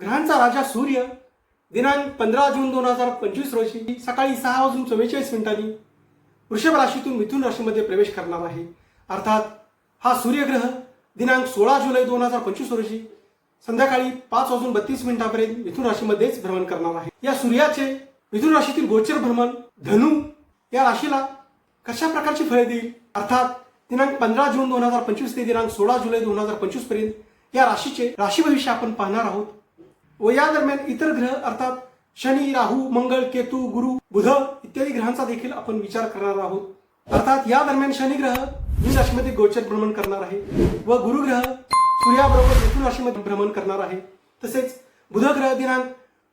ग्रहांचा राजा सूर्य दिनांक पंधरा जून दोन हजार पंचवीस रोजी सकाळी सहा वाजून चव्वेचाळीस मिनिटांनी वृषभ राशीतून मिथुन राशीमध्ये प्रवेश करणार आहे. अर्थात हा सूर्यग्रह दिनांक सोळा जुलै दोन हजार पंचवीस रोजी संध्याकाळी पाच वाजून बत्तीस मिनिटांपर्यंत मिथुन राशीमध्येच भ्रमण करणार आहे. या सूर्याचे मिथुन राशीतील गोचर भ्रमण धनु या राशीला कशा प्रकारची फळे देईल? अर्थात दिनांक पंधरा जून दोन हजार पंचवीस ते दिनांक सोळा जुलै दोन हजार पंचवीसपर्यंत या राशीचे राशी भविष्य आपण पाहणार आहोत. व या दरम्यान इतर ग्रह अर्थात शनी राहू मंगळ केतू गुरु बुध इत्यादी ग्रहांचा देखील आपण विचार करणार आहोत. अर्थात या दरम्यान शनी ग्रह मी राशीमध्ये गोचर भ्रमण करणार आहे व गुरु ग्रह सूर्याबरोबर मिथुन राशीमध्ये भ्रमण करणार आहे. तसेच बुध ग्रह दिनांक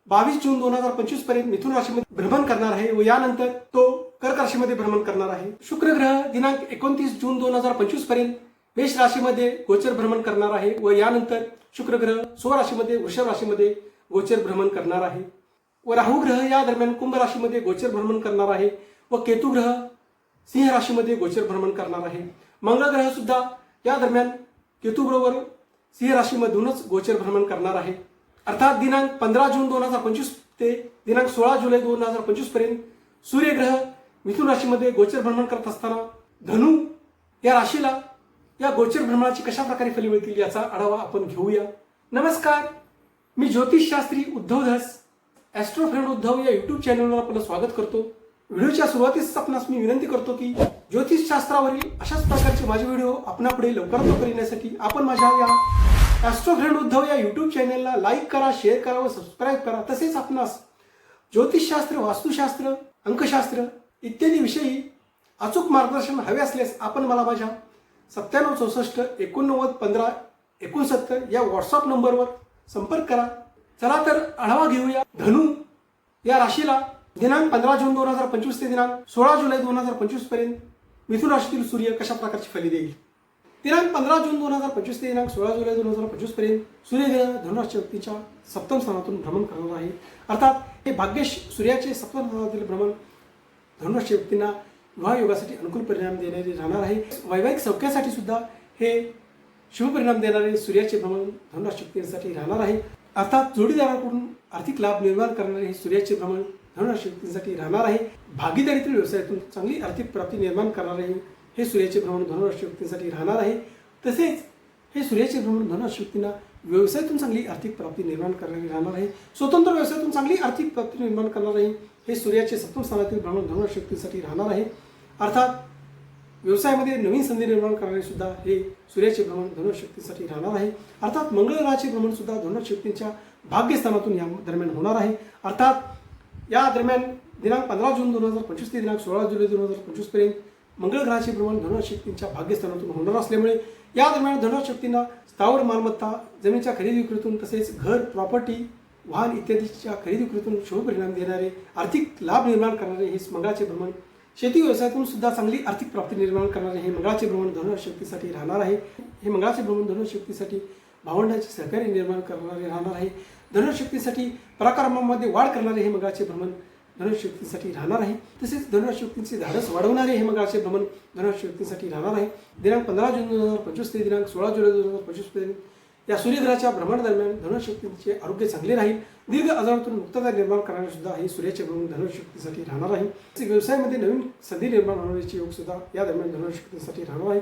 बावीस जून दोन हजार पंचवीसपर्यंत मिथुन राशीमध्ये भ्रमण करणार आहे व यानंतर तो कर्क राशीमध्ये भ्रमण करणार आहे. शुक्र ग्रह दिनांक एकोणतीस जून दोन हजार पंचवीसपर्यंत मेष राशीमध्ये गोचर भ्रमण करणार आहे व यानंतर शुक्र ग्रह वृषभ राशीमध्ये गोचर भ्रमण करणार आहे. व राहू ग्रह या दरम्यान कुंभ राशीमध्ये गोचर भ्रमण करणार आहे व केतू ग्रह सिंह राशीमध्ये गोचर भ्रमण करणार आहे. मंगळ ग्रह सुद्धा या दरम्यान केतू बरोबर सिंह राशीमधूनच गोचर भ्रमण करणार आहे. अर्थात दिनांक पंधरा जून दोन हजार पंचवीस ते दिनांक सोळा जुलै दोन हजार पंचवीसपर्यंत सूर्यग्रह मिथुन राशीमध्ये गोचर भ्रमण करत असताना धनु या राशीला या गोचर भ्रमणाची कशा प्रकारे फली मिळतील याचा आढावा आपण घेऊया. नमस्कार मी ज्योतिषशास्त्री उद्धव धस ॲस्ट्रो फ्रेंड उद्धव या युट्यूब चॅनलवर आपलं स्वागत करतो. व्हिडिओच्या सुरुवातीस आपणास मी विनंती करतो की ज्योतिषशास्त्रावरील अशाच प्रकारचे माझे व्हिडिओ आपणापुढे लवकरात लवकर येण्यासाठी आपण माझ्या या ॲस्ट्रो फ्रेंड उद्धव या युट्यूब चॅनलला लाईक करा शेअर करा व सबस्क्राईब करा. तसेच आपणास ज्योतिषशास्त्र वास्तुशास्त्र अंकशास्त्र इत्यादी विषयी अचूक मार्गदर्शन हवे असल्यास आपण मला माझ्या सत्त्याण्णव चौसष्ट एकोणनव्वद पंधरा एकोणसत्तर या व्हॉट्सअप नंबरवर संपर्क करा. चला तर आढावा घेऊया. धनु या राशीला दिनांक पंधरा जून दोन हजार पंचवीस ते दिनांक सोळा जुलै दोन हजार पंचवीसपर्यंत मिथुन राशीतील सूर्य कशा प्रकारची फली देईल? दिनांक पंधरा जून दोन हजार पंचवीस ते दिनांक सोळा जुलै दोन हजार पंचवीसपर्यंत सूर्यग्रह धनुराशी व्यक्तीच्या सप्तम स्थानातून भ्रमण करणार आहे. अर्थात हे भाग्यश सूर्याचे सप्तम स्थानातील भ्रमण धनुराशी व्यक्तींना विवाहयोगासाठी अनुकूल परिणाम देणारे राहणार आहे. वैवाहिक सौख्यासाठी सुद्धा हे शुभ परिणाम देणारे सूर्याचे भ्रमण धनुराशक्तींसाठी राहणार आहे. अर्थात जोडीदाराकडून आर्थिक लाभ निर्माण करणारे हे सूर्याचे भ्रमण धनुराशक्तींसाठी राहणार आहे. भागीदारीतील व्यवसायातून चांगली आर्थिक प्राप्ती निर्माण करणारे हे सूर्याचे भ्रमण धनुराशक्तींसाठी राहणार आहे. तसेच हे सूर्याचे भ्रमण धनुराशक्तींना व्यवसायातून चांगली आर्थिक प्राप्ती निर्माण करणारे राहणार आहे. स्वतंत्र व्यवसायातून चांगली आर्थिक प्राप्ती निर्माण करणार आहे हे सूर्याचे सप्तम स्थानातील भ्रमण धनुराशक्तींसाठी राहणार आहे. अर्थात व्यवसायामध्ये नवीन संधी निर्माण करणारे सुद्धा हे सूर्याचे भ्रमण धनुशक्तीसाठी राहणार आहे. अर्थात मंगळग्रहाचे भ्रमणसुद्धा भ्रमण सुद्धा धनुशक्तींच्या भाग्यस्थानातून या दरम्यान होणार आहे. अर्थात या दरम्यान दिनांक पंधरा जून दोन हजार पंचवीस ते दिनांक सोळा जुलै दोन हजार पंचवीसपर्यंत मंगळ भ्रमण धनुशक्तींच्या भाग्यस्थानातून होणार असल्यामुळे या दरम्यान धनुशक्तींना स्थावर मालमत्ता जमीनच्या खरेदी विक्रीतून तसेच घर प्रॉपर्टी वाहन इत्यादीच्या खरेदी विक्रीतून शुभ परिणाम देणारे आर्थिक लाभ निर्माण करणारे हे मंगळाचे भ्रमण शेती व्यवसायातून सुद्धा चांगली आर्थिक प्राप्ती निर्माण करणारे हे मंगळाचे भ्रमण धनुशक्तीसाठी राहणार आहे. हे मंगळाचे भ्रमण धनुशक्तीसाठी भावंडाचे सहकार्य निर्माण करणारे राहणार आहे. धनुशक्तीसाठी पराक्रमामध्ये वाढ करणारे हे मंगळाचे भ्रमण धनुशक्तीसाठी राहणार आहे. तसेच धनुशक्तीचे धाडस वाढवणारे हे मंगळाचे भ्रमण धनुशक्तीसाठी राहणार आहे. दिनांक पंधरा जून दोन हजार पंचवीस ते दिनांक सोळा जुलै दोन हजार पंचवीसपर्यंत या सूर्यग्रहाच्या भ्रमणादरम्यान धनुशक्तीचे आरोग्य चांगले राहील. दीर्घ आजारातून मुक्तता निर्माण करणारे सुद्धा हे सूर्याचे भ्रमण धनुशक्तीसाठी राहणार आहे. व्यवसायामध्ये नवीन संधी निर्माण होण्याचे योग सुद्धा या दरम्यान धनुशक्तीसाठी राहणार आहे.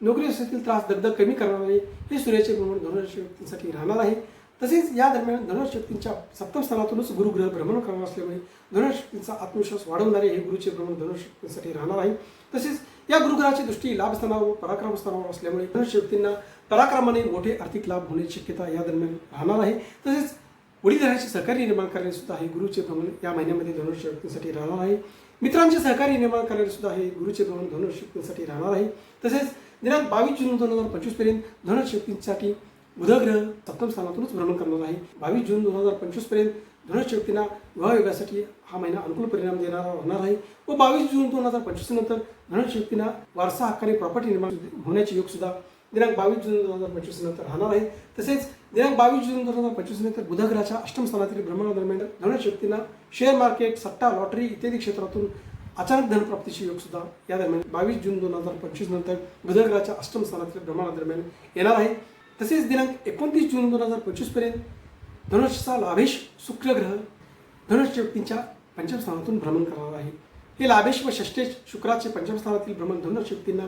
नोकरी व्यवसायातील त्रास दगदग कमी करणारे हे सूर्याचे भ्रमण धनुशक्तीसाठी राहणार आहे. तसेच या दरम्यान धनुशक्तींच्या सप्तम स्थानातूनच गुरुग्रह भ्रमण करणार असल्यामुळे धनुशक्तींचा आत्मविश्वास वाढवणारे हे गुरुचे भ्रमण धनुशक्तीसाठी राहणार आहे. तसेच या गुरुग्रहाची दृष्टी लाभस्थानावर व पराक्रम स्थानावर असल्यामुळे धनुशक्तींना पराक्रमाने मोठे आर्थिक लाभ होण्याची शक्यता या दरम्यान राहणार आहे. तसेच वडीलधाऱ्याचे सहकार्य निर्माण करणे सुद्धा हे गुरुचे भ्रमण या महिन्यामध्ये धनुशक्तीसाठी राहणार आहे. मित्रांचे सहकार्य निर्माण करणे सुद्धा हे गुरुचे भ्रमण धनुशक्तीसाठी राहणार आहे. तसेच दिनांक बावीस जून दोन हजार पंचवीसपर्यंत धनुशक्तींसाठी बुधग्रह सप्तम स्थानातूनच भ्रमण करणार आहे. बावीस जून दोन हजार पंचवीसपर्यंत धनुशक्तींना विवाह हा महिना अनुकूल परिणाम देणारा होणार आहे व बावीस जून दोन हजार पंचवीस नंतर धनुशक्तींना वारसा हक्काने प्रॉपर्टी निर्माण होण्याचे योग सुद्धा दिनांक बावीस जून दोन हजार पंचवीस नंतर राहणार आहे. तसेच दिनांक बावीस जून दोन हजार पंचवीस नंतर बुधग्रहाच्या अष्टम स्थानातील भ्रमणादरम्यान धनशक्तींना शेअर मार्केट सट्टा लॉटरी इत्यादी क्षेत्रातून अचानक धनप्राप्तीचे योग सुद्धा या दरम्यान बावीस जून दोन हजार पंचवीस नंतर बुधग्रहाच्या अष्टम स्थानातील भ्रमणादरम्यान येणार आहे. तसेच दिनांक एकोणतीस जून दोन हजार पंचवीसपर्यंत धनुष्यचा लाभेश शुक्रग्रह धनुष्य व्यक्तींच्या पंचम स्थानातून भ्रमण करणार आहे. हे लाभेश व षष्टेश शुक्राचे पंचम स्थानातील भ्रमण धनुष्य व्यक्तींना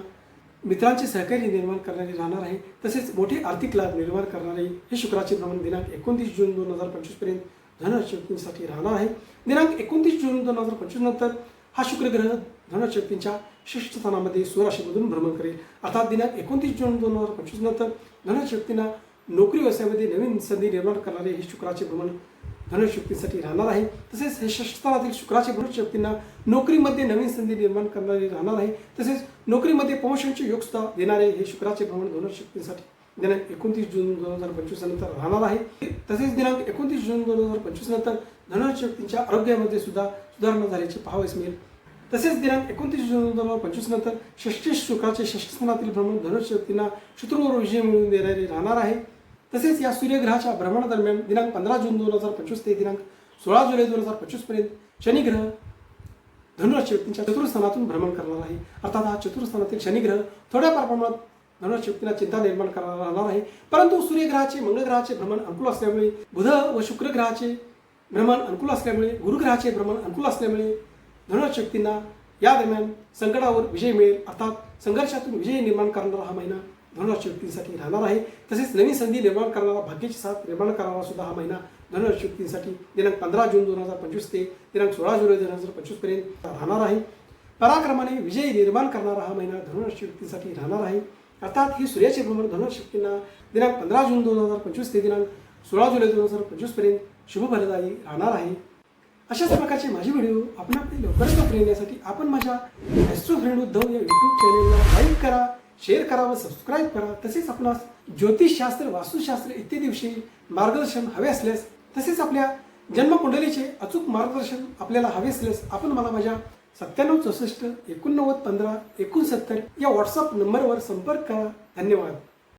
मित्रांचे सहकार्य निर्माण करणारे राहणार आहे. तसेच मोठे आर्थिक लाभ निर्माण करणारे हे शुक्राचे भ्रमण दिनांक एकोणतीस जून दोन हजार पंचवीसपर्यंत राहणार आहे. दिनांक एकोणतीस जून दोन हजार पंचवीस नंतर हा शुक्रग्रह धनशक्तींच्या व्यक्तींच्या स्थानामध्ये स्वराशीमधून भ्रमण करेल. अर्थात दिनांक एकोणतीस जून दोन हजार पंचवीस नंतर धनशक्तींना नोकरी व्यवसायामध्ये नवीन संधी निर्माण करणारे हे शुक्राचे भ्रमण धनुष्य राहणार आहे. तसेच हे षष्ठस्थानातील शुक्राचे धनुष्य नोकरीमध्ये नवीन संधी निर्माण करणारे राहणार आहे. तसेच नोकरीमध्ये प्रमोशनचे योगसुद्धा देणारे हे शुक्राचे भ्रमण धनुष्य दिनांक एकोणतीस जून दोन हजार पंचवीस नंतर राहणार आहे. तसेच दिनांक एकोणतीस जून दोन हजार पंचवीस नंतर धनुष्य आरोग्यामध्ये सुद्धा सुधारणा झाल्याचे पाहावयास मिळेल. तसेच दिनांक एकोणतीस जून दोन हजार पंचवीस नंतर षष्टी शुक्राचे षष्ठस्थानातील भ्रमण धनुष्य शत्रूवर विजय मिळवून देणारे राहणार आहे. तसेच या सूर्यग्रहाच्या भ्रमणादरम्यान दिनांक पंधरा जून दोन हजार पंचवीस ते दिनांक सोळा जुलै दोन हजार पंचवीसपर्यंत शनिग्रह धनुराशी व्यक्तींच्या चतुर्थस्थानातून भ्रमण करणार आहे. अर्थात हा चतुर्थस्थानातील शनिग्रह थोड्याफार प्रमाणात धनुराशी व्यक्तींना चिंता निर्माण करणार राहणार आहे. परंतु सूर्यग्रहाचे मंगळग्रहाचे भ्रमण अनुकूल असल्यामुळे बुध व शुक्र ग्रहाचे भ्रमण अनुकूल असल्यामुळे गुरुग्रहाचे भ्रमण अनुकूल असल्यामुळे धनुराशी व्यक्तींना या दरम्यान संकटावर विजय मिळेल. अर्थात संघर्षातून विजय निर्माण करणारा हा महिना धनुराशी व्यक्तींसाठी राहणार आहे. तसेच नवीन संधी निर्माण करणारा भाग्याची साथ निर्माण करणारा सुद्धा हा महिना धनुराशी व्यक्तींसाठी दिनांक पंधरा जून दोन हजार पंचवीस ते दिनांक सोळा जुलै दोन हजार पंचवीसपर्यंत राहणार आहे. पराक्रमाने विजय निर्माण करणारा हा महिना धनुराशी व्यक्तींसाठी राहणार आहे. अर्थात ही सूर्याचे भ्रमण धनुराशी व्यक्तींना दिनांक पंधरा जून दोन हजार पंचवीस ते दिनांक सोळा जुलै दोन हजार पंचवीसपर्यंत शुभफलदायी राहणार आहे. अशाच प्रकारचे माझे व्हिडिओ आपण आपले लवकरच लवकर येण्यासाठी आपण माझ्या ॲस्ट्रो फ्रेंड उद्धव या यूट्यूब चॅनेलला लाईक करा. शेअर करा सबस्क्राईब करा तसेच आपणास ज्योतिषशास्त्र वास्तुशास्त्र इत्यादी विषयी मार्गदर्शन हवे असल्यास तसेच आपल्या जन्मकुंडलीचे अचूक मार्गदर्शन आपल्याला हवे असल्यास आपण मला माझ्या सत्त्याण्णव चौसष्ट एकोणनव्वद पंधरा एकोणसत्तर या व्हॉट्सअप नंबरवर संपर्क करा. धन्यवाद.